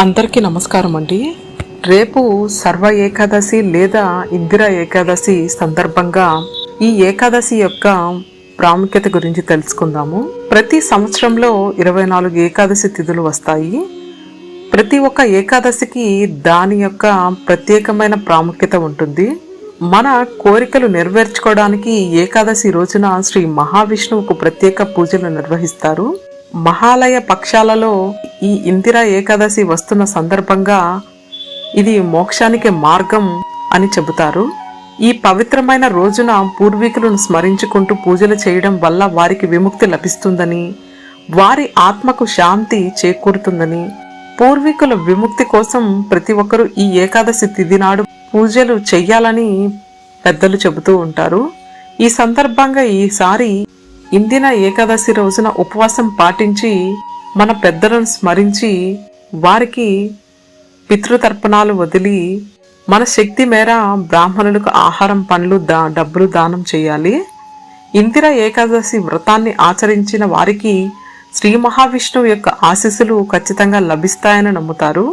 అందరికీ నమస్కారం అండి. రేపు సర్వ ఏకాదశి లేదా ఇందిర ఏకాదశి సందర్భంగా ఈ ఏకాదశి యొక్క ప్రాముఖ్యత గురించి తెలుసుకుందాము. ప్రతి సంవత్సరంలో ఇరవై నాలుగు ఏకాదశి తిథులు వస్తాయి. ప్రతి ఒక్క ఏకాదశికి దాని యొక్క ప్రత్యేకమైన ప్రాముఖ్యత ఉంటుంది. మన కోరికలు నెరవేర్చుకోవడానికి ఏకాదశి రోజున శ్రీ మహావిష్ణువుకు ప్రత్యేక పూజలు నిర్వహిస్తారు. మహాలయ పక్షాలలో ఈ ఇందిరా ఏకాదశి వస్తున్న సందర్భంగా ఇది మోక్షానికి మార్గం అని చెబుతారు. ఈ పవిత్రమైన రోజున పూర్వీకులను స్మరించుకుంటూ పూజలు చేయడం వల్ల వారికి విముక్తి లభిస్తుందని వారి ఆత్మకు శాంతి చేకూరుతుందని పూర్వీకుల విముక్తి కోసం ప్రతి ఒక్కరూ ఈ ఏకాదశి తిథి నాడు పూజలు చెయ్యాలని పెద్దలు చెబుతూ ఉంటారు. ఈ సందర్భంగా ఈసారి ఇందిన ఏకాదశి రోజున ఉపవాసం పాటించి మన పెద్దలను స్మరించి వారికి పితృతర్పణాలు వదిలి మన శక్తి మేర బ్రాహ్మణులకు ఆహారం పండ్లు దా డబ్బులు దానం చేయాలి. ఇందిర ఏకాదశి వ్రతాన్ని ఆచరించిన వారికి శ్రీ మహావిష్ణువు యొక్క ఆశీస్సులు ఖచ్చితంగా లభిస్తాయని నమ్ముతారు.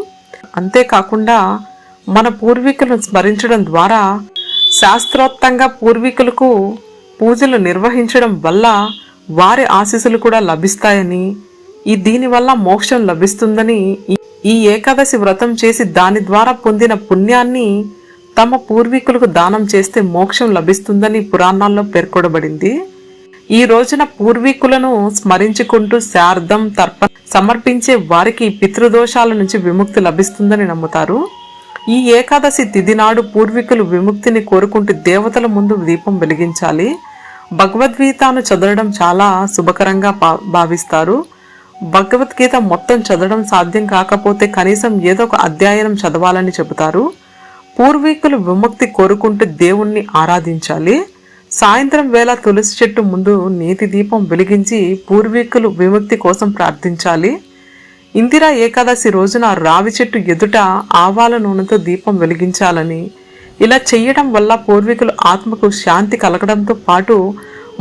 అంతేకాకుండా మన పూర్వీకులను స్మరించడం ద్వారా శాస్త్రోక్తంగా పూర్వీకులకు పూజలు నిర్వహించడం వల్ల వారి ఆశీస్సులు కూడా లభిస్తాయని ఈ దీనివల్ల మోక్షం లభిస్తుందని ఈ- ఏకాదశి వ్రతం చేసి దాని ద్వారా పొందిన పుణ్యాన్ని తమ పూర్వీకులకు దానం చేస్తే మోక్షం లభిస్తుందని పురాణాల్లో పేర్కొనబడింది. ఈ రోజున పూర్వీకులను స్మరించుకుంటూ శార్థం తర్పణ సమర్పించే వారికి పితృదోషాల నుంచి విముక్తి లభిస్తుందని నమ్ముతారు. ఈ ఏకాదశి తిథి నాడు పూర్వీకులు విముక్తిని కోరుకుంటూ దేవతల ముందు దీపం వెలిగించాలి. భగవద్గీతను చదవడం చాలా శుభకరంగా భా- భావిస్తారు. భగవద్గీత మొత్తం చదవడం సాధ్యం కాకపోతే కనీసం ఏదో ఒక అధ్యయనం చదవాలని చెబుతారు. పూర్వీకులు విముక్తి కోరుకుంటూ దేవుణ్ణి ఆరాధించాలి. సాయంత్రం వేళ తులసి చెట్టు ముందు నీతి దీపం వెలిగించి పూర్వీకులు విముక్తి కోసం ప్రార్థించాలి. ఇందిరా ఏకాదశి రోజున రావి చెట్టు ఎదుట ఆవాల నూనెతో దీపం వెలిగించాలని. ఇలా చేయడం వల్ల పూర్వీకులు ఆత్మకు శాంతి కలగడంతో పాటు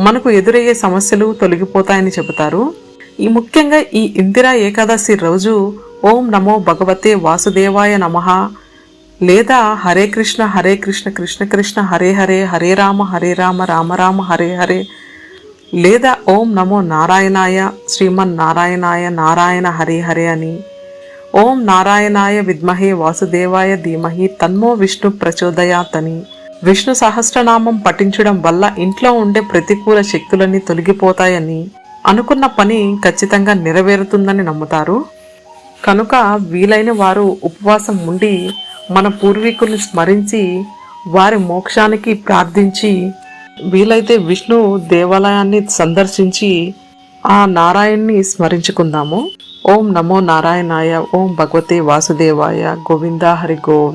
మనకు ఎదురయ్యే సమస్యలు తొలగిపోతాయని చెబుతారు. ఈ ముఖ్యంగా ఈ ఇందిరా ఏకాదశి రోజు ఓం నమో భగవతే వాసుదేవాయ నమః లేదా హరే కృష్ణ హరే కృష్ణ కృష్ణ కృష్ణ హరే హరే హరే రామ హరే రామ రామ రామ హరే హరే లేదా ఓం నమో నారాయణాయ శ్రీమన్ నారాయణాయ నారాయణ హరిహరి అని. ఓం నారాయణాయ విద్మహే వాసుదేవాయ ధీమహి తన్మో విష్ణు ప్రచోదయాత్ అని. విష్ణు సహస్రనామం పఠించడం వల్ల ఇంట్లో ఉండే ప్రతికూల శక్తులన్నీ తొలగిపోతాయని అనుకున్న పని ఖచ్చితంగా నెరవేరుతుందని నమ్ముతారు. కనుక వీలైన వారు ఉపవాసం ఉండి మన పూర్వీకుల్ని స్మరించి వారి మోక్షానికి ప్రార్థించి వీలైతే విష్ణు దేవాలయాన్ని సందర్శించి ఆ నారాయణ్ణి స్మరించుకుందాము. ఓం నమో నారాయణాయ ఓం భగవతే వాసుదేవాయ గోవింద హరి గోవి